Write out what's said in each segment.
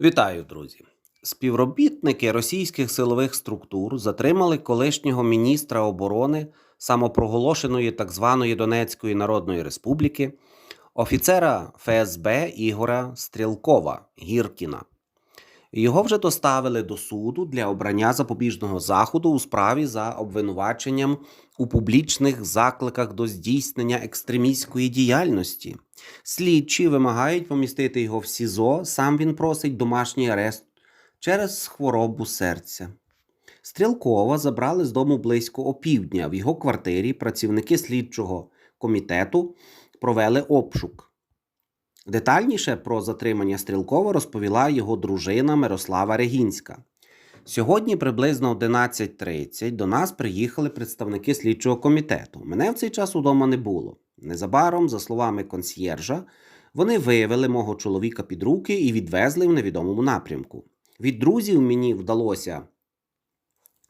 Вітаю, друзі! Співробітники російських силових структур затримали колишнього міністра оборони самопроголошеної так званої Донецької Народної Республіки, офіцера ФСБ Ігора Стрілкова Гіркіна. Його вже доставили до суду для обрання запобіжного заходу у справі за обвинуваченням у публічних закликах до здійснення екстремістської діяльності. Слідчі вимагають помістити його в СІЗО. Сам він просить домашній арест через хворобу серця. Стрілкова забрали з дому близько опівдня. В його квартирі працівники слідчого комітету провели обшук. Детальніше про затримання Стрілкова розповіла його дружина Мирослава Регінська. Сьогодні приблизно 11.30 до нас приїхали представники слідчого комітету. Мене в цей час удома не було. Незабаром, за словами консьєржа, вони виявили мого чоловіка під руки і відвезли в невідомому напрямку. Від друзів мені вдалося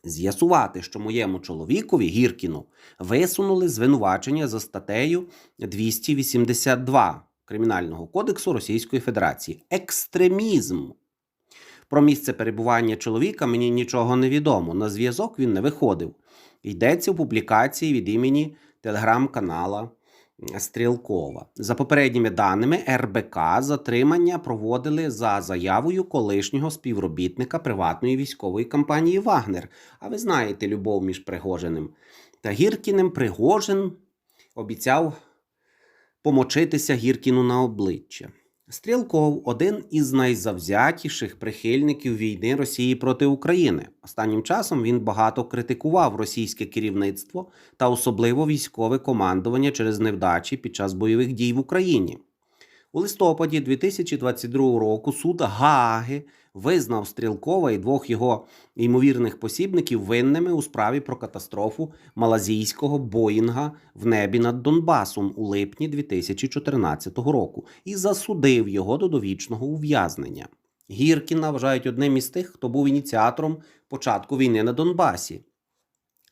з'ясувати, що моєму чоловікові Гіркіну висунули звинувачення за статтею 282 Кримінального кодексу Російської Федерації екстремізм. Про місце перебування чоловіка мені нічого не відомо. На зв'язок він не виходив. Йдеться у публікації від імені телеграм-канала Стрілкова. За попередніми даними, РБК затримання проводили за заявою колишнього співробітника приватної військової компанії Вагнер. А ви знаєте, любов між Пригожиним та Гіркіним Пригожин обіцяв помочитися Гіркіну на обличчя. Стрілков один із найзавзятіших прихильників війни Росії проти України. Останнім часом він багато критикував російське керівництво та особливо військове командування через невдачі під час бойових дій в Україні. У листопаді 2022 року суд Гааги визнав Стрілкова і двох його ймовірних посібників винними у справі про катастрофу малазійського Боїнга в небі над Донбасом у липні 2014 року і засудив його до довічного ув'язнення. Гіркіна вважають одним із тих, хто був ініціатором початку війни на Донбасі.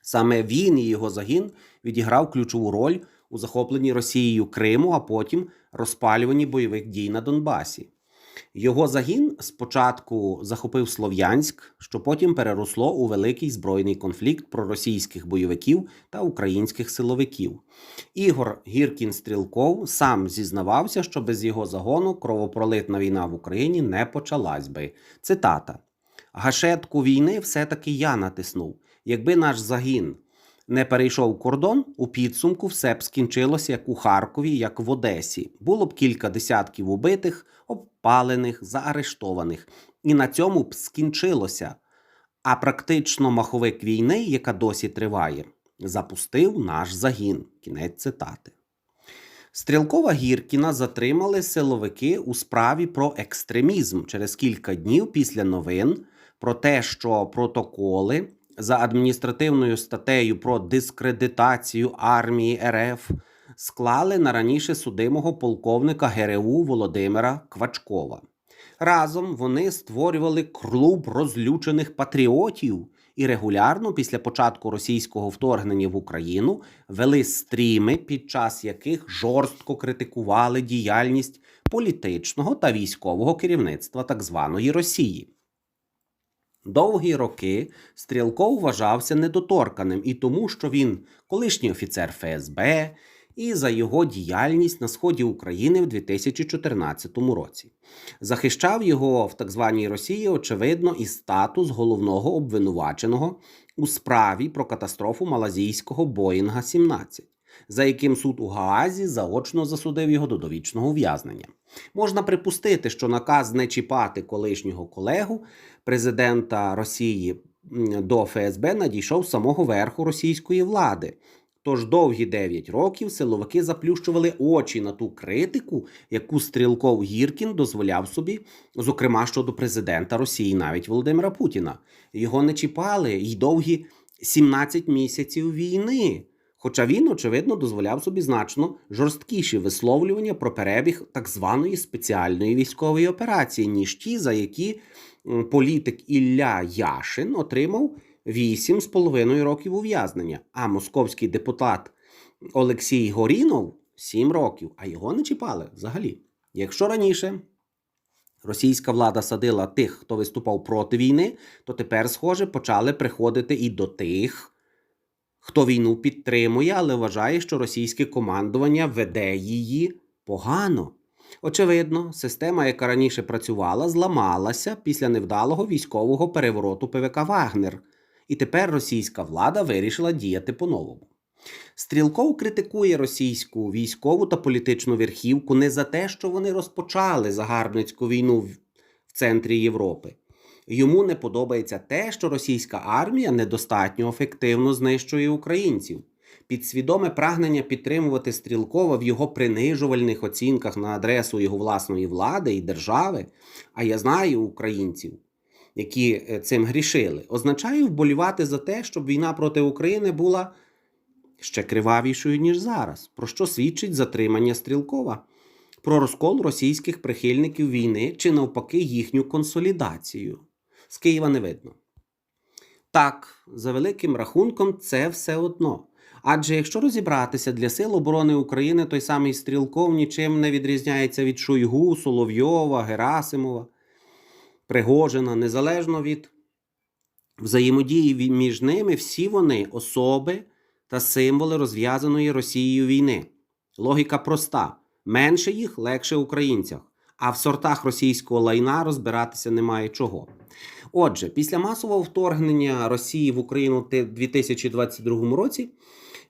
Саме він і його загін відіграв ключову роль у захопленні Росією Криму, а потім розпалюванні бойових дій на Донбасі. Його загін спочатку захопив Слов'янськ, що потім переросло у великий збройний конфлікт проросійських бойовиків та українських силовиків. Ігор Гіркін Стрілков сам зізнавався, що без його загону кровопролитна війна в Україні не почалась би. Цитата: Гашетку війни все-таки я натиснув. Якби наш загін не перейшов кордон, у підсумку все б скінчилося як у Харкові, як в Одесі. Було б кілька десятків убитих, обпалених, заарештованих. І на цьому б скінчилося. А практично маховик війни, яка досі триває, запустив наш загін. Кінець цитати. Стрілкова Гіркіна затримали силовики у справі про екстремізм через кілька днів після новин про те, що протоколи за адміністративною статтею про дискредитацію армії РФ склали на раніше судимого полковника ГРУ Володимира Квачкова. Разом вони створювали клуб розлючених патріотів і регулярно після початку російського вторгнення в Україну вели стріми, під час яких жорстко критикували діяльність політичного та військового керівництва так званої Росії. Довгі роки Стрілков вважався недоторканим і тому, що він колишній офіцер ФСБ, і за його діяльність на сході України в 2014 році. Захищав його в так званій Росії, очевидно, і статус головного обвинуваченого у справі про катастрофу малазійського Боїнга 17 за яким суд у Гаазі заочно засудив його до довічного ув'язнення. Можна припустити, що наказ не чіпати колишнього колегу президента Росії до ФСБ надійшов з самого верху російської влади. Тож довгі 9 років силовики заплющували очі на ту критику, яку стрілков Гіркін дозволяв собі, зокрема щодо президента Росії, навіть Володимира Путіна. Його не чіпали й довгі 17 місяців війни. Хоча він, очевидно, дозволяв собі значно жорсткіші висловлювання про перебіг так званої спеціальної військової операції, ніж ті, за які політик Ілля Яшин отримав 8,5 років ув'язнення, а московський депутат Олексій Горінов 7 років, а його не чіпали взагалі. Якщо раніше російська влада садила тих, хто виступав проти війни, то тепер, схоже, почали приходити і до тих, хто війну підтримує, але вважає, що російське командування веде її погано. Очевидно, система, яка раніше працювала, зламалася після невдалого військового перевороту ПВК Вагнер, і тепер російська влада вирішила діяти по-новому. Стрілков критикує російську військову та політичну верхівку не за те, що вони розпочали загарбницьку війну в центрі Європи. Йому не подобається те, що російська армія недостатньо ефективно знищує українців. Підсвідоме прагнення підтримувати Стрілкова в його принижувальних оцінках на адресу його власної влади і держави, а я знаю українців, які е, цим грішили, означає вболівати за те, щоб війна проти України була ще кривавішою, ніж зараз, про що свідчить затримання Стрілкова, про розкол російських прихильників війни чи навпаки їхню консолідацію. З Києва не видно. Так, за великим рахунком, це все одно. Адже якщо розібратися для Сил оборони України, той самий Стрілков нічим не відрізняється від Шойгу, Соловйова, Герасимова, Пригожина, незалежно від взаємодії між ними, всі вони особи та символи розв'язаної Росією війни. Логіка проста: менше їх легше українцях, а в сортах російського лайна розбиратися немає чого. Отже, після масового вторгнення Росії в Україну в 2022 році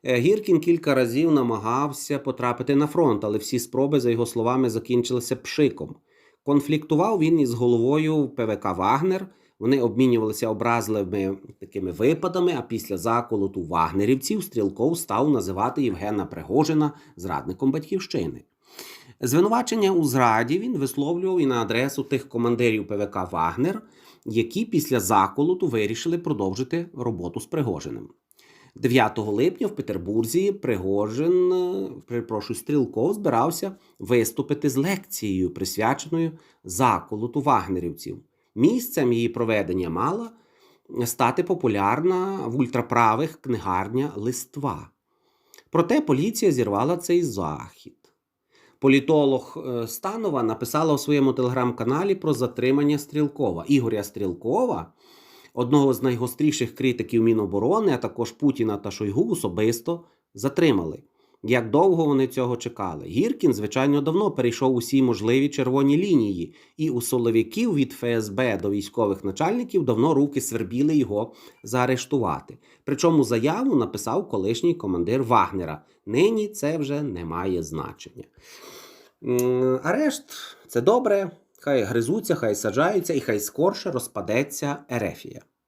е, Гіркін кілька разів намагався потрапити на фронт, але всі спроби, за його словами, закінчилися пшиком. Конфліктував він із головою ПВК Вагнер. Вони обмінювалися образливими такими випадами. А після заколоту вагнерівців Стрілков став називати Євгена Пригожина зрадником батьківщини. Звинувачення у зраді він висловлював і на адресу тих командирів ПВК Вагнер, які після заколоту вирішили продовжити роботу з Пригожиним. 9 липня в Петербурзі Пригожин, е, перепрошую, Стрілков збирався виступити з лекцією, присвяченою заколоту вагнерівців. Місцем її проведення мала стати популярна в ультраправих книгарня Листва. Проте поліція зірвала цей захід. Політолог е, Станова написала у своєму телеграм-каналі про затримання Стрілкова. Ігоря Стрілкова, одного з найгостріших критиків Міноборони, а також Путіна та Шойгу, особисто затримали. Як довго вони цього чекали? Гіркін, звичайно, давно перейшов усі можливі червоні лінії, і у соловіків від ФСБ до військових начальників давно руки свербіли його заарештувати. Причому заяву написав колишній командир Вагнера. Нині це вже не має значення. Арешт це добре, хай гризуться, хай саджаються і хай скорше розпадеться Ерефія.